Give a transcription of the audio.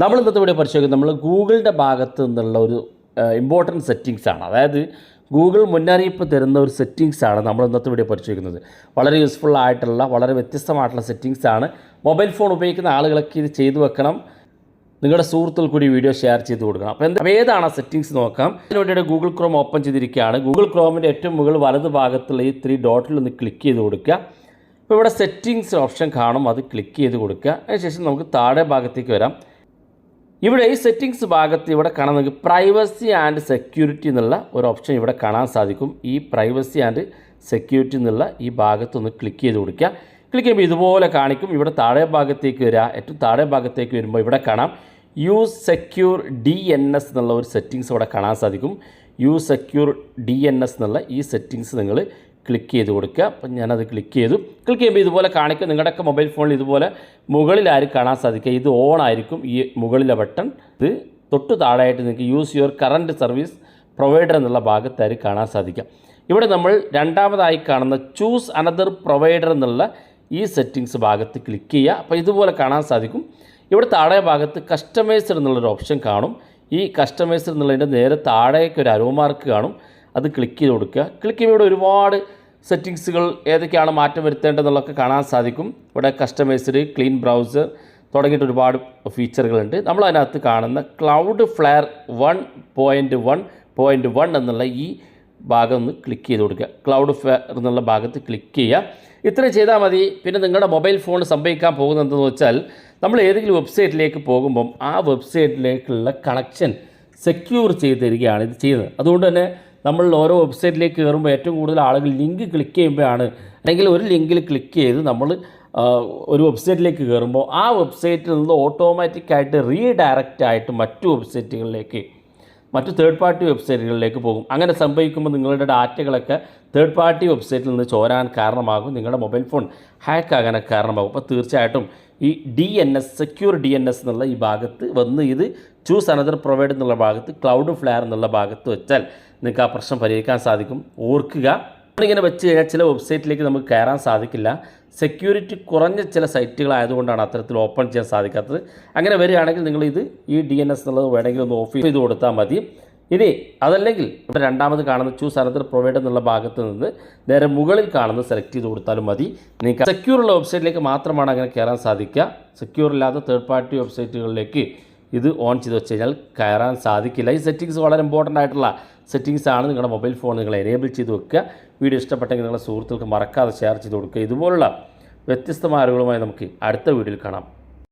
നമ്മൾ ഇന്നത്തെ വീഡിയോ പരിശോധിക്കുന്നത് നമ്മൾ ഗൂഗിളിന്റെ ഭാഗത്ത് നിന്നുള്ള ഒരു ഇമ്പോർട്ടന്റ് ആണ്. അതായത് ഗൂഗിൾ മുന്നറിയിപ്പ് തരുന്ന ഒരു സെറ്റിങ്സ് ആണ് നമ്മൾ ഇന്നത്തെ വീഡിയോ പരിശോധിക്കുന്നത്. വളരെ യൂസ്ഫുൾ ആയിട്ടുള്ള വളരെ വ്യത്യസ്തമായിട്ടുള്ള ആണ്. മൊബൈൽ ഫോൺ ഉപയോഗിക്കുന്ന ആളുകളൊക്കെ ഇത് ചെയ്തു വെക്കണം. നിങ്ങളുടെ സുഹൃത്തുക്കൾ കൂടി വീഡിയോ ഷെയർ ചെയ്ത് കൊടുക്കണം. അപ്പോൾ എന്താ ഏതാണ് ആ സെറ്റിങ്സ് നോക്കാം. ഇതിനുവേണ്ടിയിട്ട് ഗൂഗിൾ ക്രോം ഓപ്പൺ ചെയ്തിരിക്കുകയാണ്. ഗൂഗിൾ ക്രോമിന്റെ ഏറ്റവും മുകൾ വലത് ഭാഗത്തുള്ള ഈ ത്രീ ഡോട്ടിൽ ഒന്ന് ക്ലിക്ക് ചെയ്ത് കൊടുക്കുക. അപ്പോൾ ഇവിടെ സെറ്റിങ്സ് ഓപ്ഷൻ കാണും. അത് ക്ലിക്ക് ചെയ്ത് കൊടുക്കുക. അതിനുശേഷം നമുക്ക് താഴെ ഭാഗത്തേക്ക് വരാം. ഇവിടെ ഈ സെറ്റിങ്സ് ഭാഗത്ത് ഇവിടെ കാണാൻ നമുക്ക് പ്രൈവസി ആൻഡ് സെക്യൂരിറ്റി എന്നുള്ള ഒരു ഓപ്ഷൻ ഇവിടെ കാണാൻ സാധിക്കും. ഈ പ്രൈവസി ആൻഡ് സെക്യൂരിറ്റി എന്നുള്ള ഈ ഭാഗത്തൊന്ന് ക്ലിക്ക് ചെയ്ത് കൊടുക്കുക. ക്ലിക്ക് ചെയ്യുമ്പോൾ ഇതുപോലെ കാണിക്കും. ഇവിടെ താഴെ ഭാഗത്തേക്ക് വരിക. ഏറ്റവും താഴെ ഭാഗത്തേക്ക് വരുമ്പോൾ ഇവിടെ കാണാം. Use secure D N S എന്നുള്ള ഒരു സെറ്റിങ്സ് ഇവിടെ കാണാൻ സാധിക്കും. Use secure D N S എന്നുള്ള ഈ സെറ്റിങ്സ് നിങ്ങൾ ക്ലിക്ക് ചെയ്ത് കൊടുക്കുക. അപ്പം ഞാനത് ക്ലിക്ക് ചെയ്തു. ക്ലിക്ക് ചെയ്യുമ്പോൾ ഇതുപോലെ കാണിക്കും. നിങ്ങളുടെയൊക്കെ മൊബൈൽ ഫോണിൽ ഇതുപോലെ മുകളിലായിരിക്കും കാണാൻ സാധിക്കുക ഇത് ഓൺ ആയിരിക്കും. ഈ മുകളിലെ ബട്ടൺ ഇത് തൊട്ട് താഴെയായിട്ട് നിങ്ങൾക്ക് use your current service provider എന്നുള്ള ഭാഗത്തായിരിക്കും കാണാൻ സാധിക്കുക ഇവിടെ നമ്മൾ രണ്ടാമതായി കാണുന്ന ചൂസ് അനദർ പ്രൊവൈഡർ എന്നുള്ള ഈ സെറ്റിങ്സ് ഭാഗത്ത് ക്ലിക്ക് ചെയ്യുക. അപ്പോൾ ഇതുപോലെ കാണാൻ സാധിക്കും. ഇവിടെ താഴെ ഭാഗത്ത് കസ്റ്റമൈസർ എന്നുള്ളൊരു ഓപ്ഷൻ കാണും. ഈ കസ്റ്റമൈസർ എന്നുള്ളതിന്റെ നേരെ താഴേക്ക് ഒരു അരോ മാർക്ക് കാണും. അത് ക്ലിക്ക് ചെയ്ത് കൊടുക്കുക. ക്ലിക്ക് ചെയ്യുമ്പോൾ ഇവിടെ ഒരുപാട് സെറ്റിങ്സുകൾ ഏതൊക്കെയാണ് മാറ്റം വരുത്തേണ്ടതെന്നുള്ളതൊക്കെ കാണാൻ സാധിക്കും. ഇവിടെ കസ്റ്റമൈസ്ഡ് ക്ലീൻ ബ്രൗസർ തുടങ്ങിയിട്ട് ഒരുപാട് ഫീച്ചറുകളുണ്ട് നമ്മൾ അതിനകത്ത് കാണുന്ന Cloudflare one point one point one എന്നുള്ള ഈ ഭാഗം ഒന്ന് ക്ലിക്ക് ചെയ്ത് കൊടുക്കുക. ക്ലൗഡ് ഫെയർ എന്നുള്ള ഭാഗത്ത് ക്ലിക്ക് ചെയ്യുക. ഇത്രയും ചെയ്താൽ മതി. പിന്നെ നിങ്ങളുടെ മൊബൈൽ ഫോൺ സംഭവിക്കാൻ പോകുന്നത് എന്തെന്ന് വെച്ചാൽ നമ്മൾ ഏതെങ്കിലും വെബ്സൈറ്റിലേക്ക് പോകുമ്പം ആ വെബ്സൈറ്റിലേക്കുള്ള കണക്ഷൻ സെക്യൂർ ചെയ്ത് തരികയാണ് ഇത് ചെയ്യുന്നത്. അതുകൊണ്ട് തന്നെ നമ്മൾ ഓരോ വെബ്സൈറ്റിലേക്ക് കയറുമ്പോൾ ഏറ്റവും കൂടുതൽ ആളുകൾ ലിങ്ക് ക്ലിക്ക് ചെയ്യുമ്പോഴാണ് അല്ലെങ്കിൽ ഒരു ലിങ്കിൽ ക്ലിക്ക് ചെയ്ത് നമ്മൾ ഒരു വെബ്സൈറ്റിലേക്ക് കയറുമ്പോൾ ആ വെബ്സൈറ്റിൽ നിന്ന് ഓട്ടോമാറ്റിക്കായിട്ട് റീഡയറക്റ്റ് ആയിട്ട് മറ്റു വെബ്സൈറ്റുകളിലേക്ക് മറ്റു തേർഡ് പാർട്ടി വെബ്സൈറ്റുകളിലേക്ക് പോകും. അങ്ങനെ സംഭവിക്കുമ്പോൾ നിങ്ങളുടെ ഡാറ്റകളൊക്കെ തേർഡ് പാർട്ടി വെബ്സൈറ്റിൽ നിന്ന് ചോരാൻ കാരണമാകും നിങ്ങളുടെ മൊബൈൽ ഫോൺ ഹാക്ക് ആകാനൊക്കെ കാരണമാകും. അപ്പോൾ തീർച്ചയായിട്ടും ഈ D N S secure D N S എന്നുള്ള ഈ ഭാഗത്ത് വന്ന് ഇത് ചൂസ് അനദർ പ്രൊവൈഡ് എന്നുള്ള ഭാഗത്ത് ക്ലൗഡ് ഫ്ലെയർ എന്നുള്ള ഭാഗത്ത് വെച്ചാൽ നിങ്ങൾക്ക് ആ പ്രശ്നം പരിഹരിക്കാൻ സാധിക്കും. ഓർക്കുക. ഇങ്ങനെ വെച്ച് കഴിഞ്ഞാൽ ചില വെബ്സൈറ്റിലേക്ക് നമുക്ക് കയറാൻ സാധിക്കില്ല. സെക്യൂരിറ്റി കുറഞ്ഞ ചില സൈറ്റുകളായതുകൊണ്ടാണ് അത്തരത്തിൽ ഓപ്പൺ ചെയ്യാൻ സാധിക്കാത്തത്. അങ്ങനെ വരികയാണെങ്കിൽ നിങ്ങൾ ഇത് ഈ ഡി എൻ എസ് എന്നുള്ളത് വേണമെങ്കിൽ ഒന്ന് ഓഫ് ചെയ്ത് കൊടുത്താൽ മതി. ഇനി അതല്ലെങ്കിൽ ഇവിടെ രണ്ടാമത് കാണുന്ന ചൂസ് അനദർ പ്രൊവൈഡ് എന്നുള്ള ഭാഗത്ത് നിന്ന് നേരെ മുകളിൽ കാണുന്നത് സെലക്ട് ചെയ്ത് കൊടുത്താലും മതി. നിങ്ങൾക്ക് സെക്യൂർ ഉള്ള വെബ്സൈറ്റിലേക്ക് മാത്രമാണ് അങ്ങനെ കയറാൻ സാധിക്കുക. സെക്യൂർ ഇല്ലാത്ത തേർഡ് പാർട്ടി വെബ്സൈറ്റുകളിലേക്ക് ഇത് ഓൺ ചെയ്ത് വെച്ച് കഴിഞ്ഞാൽ കയറാൻ സാധിക്കില്ല. ഈ സെറ്റിങ്സ് വളരെ ഇമ്പോർട്ടന്റ് ആയിട്ടുള്ള സെറ്റിങ്സ് ആണ് നിങ്ങളുടെ മൊബൈൽ ഫോൺ നിങ്ങൾ എനേബിൾ ചെയ്ത് വെക്കുക. വീഡിയോ ഇഷ്ടപ്പെട്ടെങ്കിൽ നിങ്ങളുടെ സുഹൃത്തുക്കൾക്ക് മറക്കാതെ ഷെയർ ചെയ്ത് കൊടുക്കുക. ഇതുപോലുള്ള വ്യത്യസ്തമായ അറിവുകളുമായി നമുക്ക് അടുത്ത വീഡിയോയിൽ കാണാം.